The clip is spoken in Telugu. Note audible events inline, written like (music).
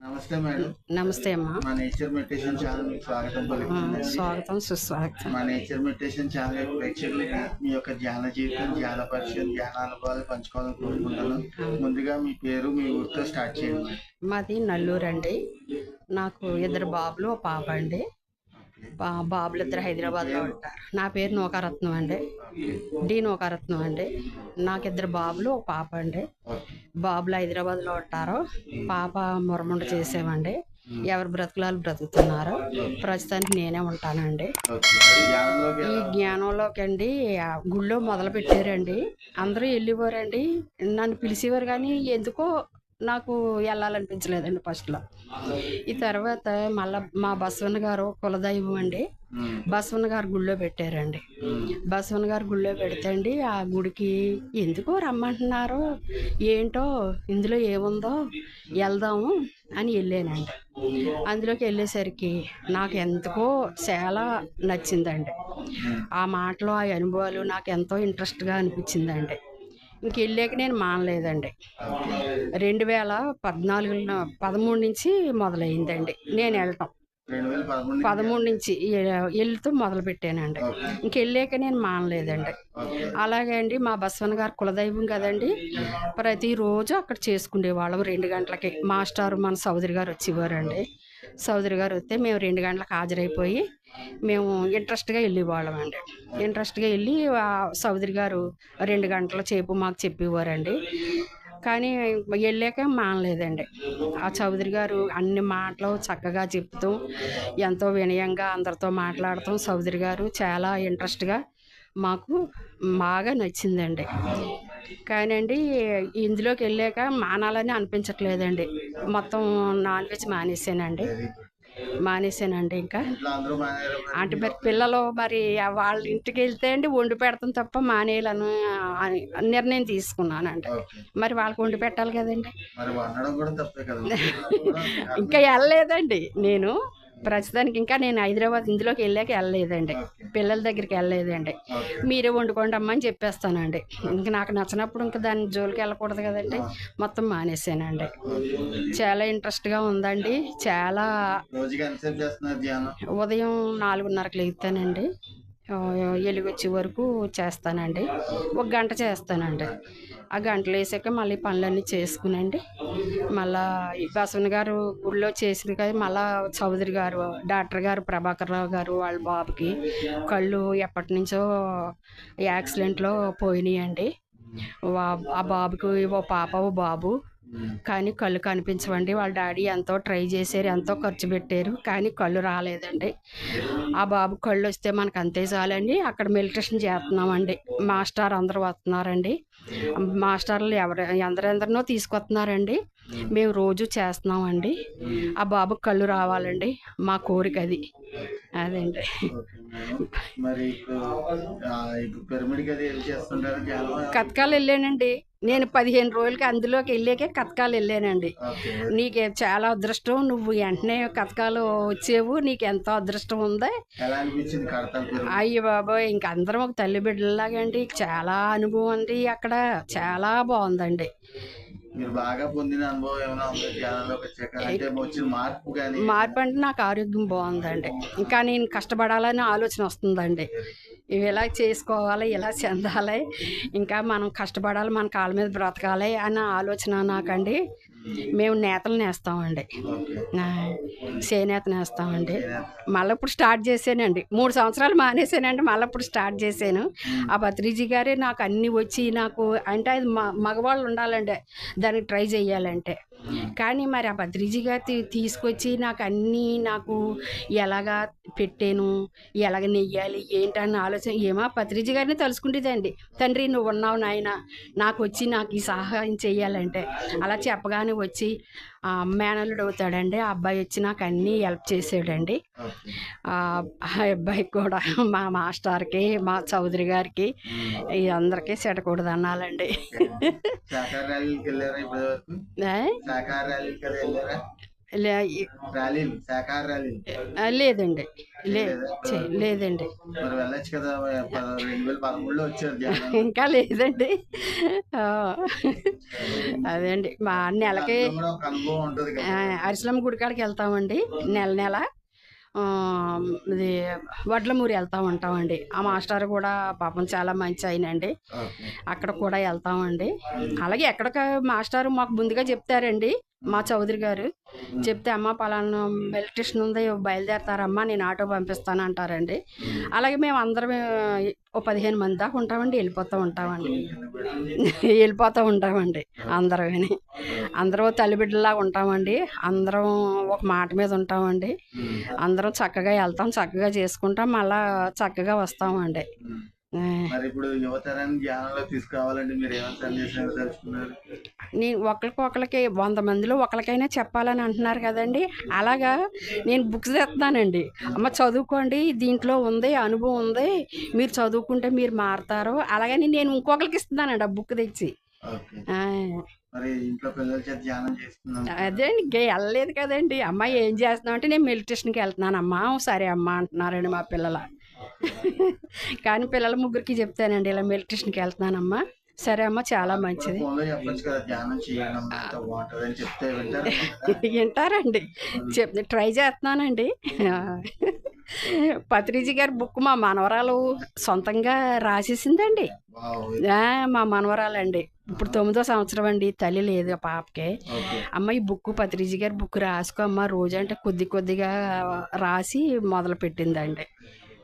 నమస్తే మేడం. నమస్తే అమ్మా. మా నేచర్ మెడిటేషన్ ఛానల్ మీకు స్వాగతం పలుకుతుంది. స్వాగతం సుస్వాగతం. మా నేచర్ మెడిటేషన్ ఛానల్ యొక్క ప్రేక్షకులకి మీ యొక్క ధ్యాన జీవితం ధ్యాన పరిచయం ధ్యాన అనుభవాలు పంచుకోవాలని కోరుకుంటున్నాను. ముందుగా మీ పేరు మీ ఊరితో స్టార్ట్ చేయండి. మాది నల్లూరు అండి నాకు ఇద్దరు బాబులు పాప అండి. బాబులు ఇద్దరు హైదరాబాద్లో ఉంటారు. నా పేరు నూకారత్నం అండి. డి నూకారత్నం అండి. నాకు ఇద్దరు బాబులు ఒక పాప అండి. బాబులు హైదరాబాద్లో ఉంటారు. పాప మురముండ చేసేవండి. ఎవరు బ్రతుకులాలు బ్రతుకుతున్నారు. ప్రస్తుతానికి నేనే ఉంటానండి. ఈ జ్ఞానంలోకి అండి గుళ్ళో మొదలు పెట్టారండి అందరూ వెళ్ళేవారండి. నన్ను పిలిచేవారు కానీ ఎందుకో నాకు వెళ్ళాలనిపించలేదండి ఫస్ట్లో ఈ తర్వాత మళ్ళా మా బసవన్న గారు కులదైవం అండి. బసవన్న గారు గుళ్ళో పెట్టారండి. బసవన్న గారు గుళ్ళో పెడితే అండి ఆ గుడికి ఎందుకో రమ్మంటున్నారు? ఏంటో? ఇందులో ఏముందో? వెళ్దాము అని వెళ్ళానండి. అందులోకి వెళ్ళేసరికి నాకు ఎందుకో చాలా నచ్చిందండి. ఆ మాటలు ఆ అనుభవాలు నాకు ఎంతో ఇంట్రెస్ట్గా అనిపించిందండి. ఇంక వెళ్ళాక నేను మానలేదండి. రెండు వేల పద్నాలుగు పదమూడు నుంచి మొదలైందండి. నేను వెళ్ళటం. పదమూడు నుంచి- వెళ్తూ మొదలు పెట్టానండి. ఓకే. ఇంక వెళ్ళాక నేను మానలేదండి. అలాగే అండి మా బస్వన్ గారు కులదైవం కదండి. ప్రతిరోజు అక్కడ చేసుకునేవాళ్ళం రెండు గంటలకి. మాస్టారు మన సౌదరి గారు వచ్చేవారండి. సౌదరి గారు వస్తే మేము రెండు గంటలకు హాజరైపోయి మేము ఇంట్రెస్ట్గా వెళ్ళేవాళ్ళం అండి. ఇంట్రెస్ట్గా వెళ్ళి సోదరి సౌదరి గారు రెండు గంటల చేపు మాకు చెప్పేవారండి. కానీ వెళ్ళాక మానలేదండి. ఆ చౌదరి గారు అన్ని మాటలు చక్కగా చెప్తూ ఎంతో వినయంగా అందరితో మాట్లాడతాం చౌదరి గారు చాలా ఇంట్రెస్ట్గా మాకు బాగా నచ్చిందండి. కానండి ఇందులోకి వెళ్ళాక మానాలని అనిపించట్లేదండి. మొత్తం నాన్ వెజ్ మానేసానండి. మానేసానండి ఇంకా. అంటే మరి పిల్లలు మరి వాళ్ళ ఇంటికి వెళ్తే అండి వండి పెడతాం తప్ప మానేయాలని నిర్ణయం తీసుకున్నానండి. మరి వాళ్ళకి వండి పెట్టాలి కదండి. (laughs) ఇంకా వెళ్ళలేదండి నేను. ప్రస్తుతానికి ఇంకా నేను హైదరాబాద్ ఇందులోకి వెళ్ళాక వెళ్ళలేదండి. పిల్లల దగ్గరికి వెళ్ళలేదండి. మీరే వండుకోండి అమ్మా అని చెప్పేస్తానండి ఇంక నాకు నచ్చినప్పుడు ఇంకా దాని జోలికి వెళ్ళకూడదు కదండి. మొత్తం మానేసానండి. చాలా ఇంట్రెస్ట్గా ఉందండి. చాలా ఉదయం నాలుగున్నరకు లేగుతానండి. ఆ, ఎలుగు వచ్చే వరకు చేస్తానండి. ఒక గంట చేస్తానండి. ఆ గంటలు వేసాక మళ్ళీ పనులన్నీ చేసుకునండి. మళ్ళా బసవన్ గారు ఊళ్ళో చేసింది కదా మళ్ళా చౌదరి గారు డాక్టర్ గారు ప్రభాకర్ రావు గారు వాళ్ళ బాబుకి కళ్ళు ఎప్పటి నుంచో యాక్సిడెంట్లో పోయినాయండి. ఆ బాబుకి ఓ పాప ఓ బాబు కానీ కళ్ళు కనిపించవండి. వాళ్ళ డాడీ ఎంతో ట్రై చేశారు ఎంతో ఖర్చు పెట్టారు కానీ కళ్ళు రాలేదండి. ఆ బాబు కళ్ళు వస్తే మనకు అంతే చాలండి. అక్కడ మెడిటేషన్ చేస్తున్నామండి. మాస్టర్ అందరూ వస్తున్నారండి. మాస్టర్లు ఎవరు ఎందరెందరినో తీసుకొస్తున్నారండి. మేము రోజు చేస్తున్నామండి. ఆ బాబుకి కళ్ళు రావాలండి. మా కోరిక అది. అదండి. కతకాలు వెళ్ళానండి. నేను పదిహేను రోజులకి అందులోకి వెళ్ళాకే కతకాలు వెళ్ళానండి. నీకు చాలా అదృష్టం నువ్వు వెంటనే కథకాలు వచ్చేవు నీకు ఎంతో అదృష్టం ఉంది. అయ్య బాబోయ్ ఇంక అందరం ఒక తల్లి బిడ్డలాగా అండి. చాలా అనుభవం ఉంది అక్కడ. చాలా బాగుందండి. మీరు బాగా పొందిన అనుభవం ఏమైనా ఉందా? ధ్యానంలోకి వచ్చాక అంటే వచ్చిన మార్పు కానీ? మార్పు అంటే నాకు ఆరోగ్యం బాగుందండి. ఇంకా నేను కష్టపడాలని ఆలోచన వస్తుందండి. ఇవి ఇలా చేసుకోవాలి ఇలా చెందాలి ఇంకా మనం కష్టపడాలి మన కాళ్ళ మీద బ్రతకాలి అన్న ఆలోచన నాకండి. మేము నేతలు నేస్తామండి. చేనేత నేస్తామండి. మళ్ళీ ఇప్పుడు స్టార్ట్ చేశానండి. మూడు సంవత్సరాలు మానేశానండి మళ్ళీ ఇప్పుడు స్టార్ట్ చేశాను. ఆ భత్రిజీ గారే నాకు అన్నీ వచ్చి నాకు అంటే అది మగవాళ్ళు ఉండాలండి దానికి ట్రై చేయాలంటే. కానీ మరి ఆ భద్రిజీ గారు తీ- తీసుకొచ్చి నాకు అన్నీ నాకు ఎలాగా పెట్టాను ఎలాగ నెయ్యాలి ఏంటన్న ఆలోచన ఏమో భద్రిజీ గారిని తలుసుకుంటుందండి తండ్రి నువ్వు ఉన్నావు నాయన నాకు వచ్చి నాకు ఈ సహాయం చేయాలంటే అలా చెప్పగానే వచ్చి మేనల్లుడు అవుతాడండి ఆ అబ్బాయి వచ్చి నాకు అన్నీ హెల్ప్ చేసాడండి. ఆ అబ్బాయికి కూడా మా మాస్టర్కి మా చౌదరి గారికి ఈ అందరికీ చెడకూడదు అనాలండి లేదండి. లేదండి. ఇంకా లేదండి. అదేండి మా నెలకి దాంట్లో కూడా ఒక అనుభవం ఉంటుంది ఆ, కదా అరిసలమ్మ గుడి కాడికి వెళ్తామండి నెల నెల. ఇది వడ్లమూరి వెళ్తా ఉంటామండి ఆ మాస్టర్ కూడా పాపం చాలా మంచి ఆయనండి. అక్కడ కూడా వెళ్తామండి. అలాగే ఎక్కడికి మాస్టర్ మాకు ముందుగా చెప్తారండి. మా చౌదరి గారు చెప్తే అమ్మ పలానా ఎలక్ట్రిషన్ ఉంది బయలుదేరతారమ్మా నేను ఆటో పంపిస్తాను అంటారండి. అలాగే మేము అందరం ఓ పదిహేను మంది దాకా ఉంటామండి వెళ్ళిపోతూ ఉంటామండి. వెళ్ళిపోతూ ఉంటామండి అందరం అందరూ తల్లిబిడ్డలాగా ఉంటామండి. అందరం ఒక మాట మీద ఉంటామండి. అందరం చక్కగా వెళ్తాం చక్కగా చేసుకుంటాం మళ్ళా చక్కగా వస్తామండి. మరి ఇప్పుడు యువతరాన్ని ధ్యానంలో తీసుకురావాలంటే మీరు ఏమైనా సందేశం తెలుసుకున్నారు? నేను ఒకరికొకరికి వంద మందిలో ఒకరికైనా చెప్పాలని అంటున్నారు కదండి. అలాగా నేను బుక్స్ తెస్తున్నానండి అమ్మ చదువుకోండి దీంట్లో ఉంది అనుభవం ఉంది. మీరు చదువుకుంటే మీరు మారుతారు. అలాగని నేను ఇంకొకరికి ఇస్తున్నానండి ఆ బుక్ తెచ్చి. ఓకే. ఆ, మరి ఇంట్లో పిల్లల చేత ధ్యానం చేస్తున్నాం అదే ఇంకే వెళ్ళలేదు కదండి. అమ్మ ఏం చేస్తున్నావు అంటే నేను మెడిటేషన్కి వెళ్తున్నాను అమ్మా సరే అమ్మా అంటున్నారండి మా పిల్లల. కానీ పిల్లల ముగ్గురికి చెప్తానండి ఇలా మెడిటేషన్కి వెళ్తున్నానమ్మా. సరే అమ్మ చాలా మంచిది. వింటారండి. చెప్ ట్రై చేస్తున్నానండి. పత్రిజీ గారి బుక్ మా మనవరాలు సొంతంగా రాసేసిందండి. మా మనవరాలండి. ఇప్పుడు తొమ్మిదో సంవత్సరం అండి తల్లి లేదు ఆ పాపకి. అమ్మ ఈ బుక్ పత్రిజీ గారి బుక్ రాసుకో అమ్మ. రోజు అంటే కొద్ది కొద్దిగా రాసి మొదలు పెట్టిందండి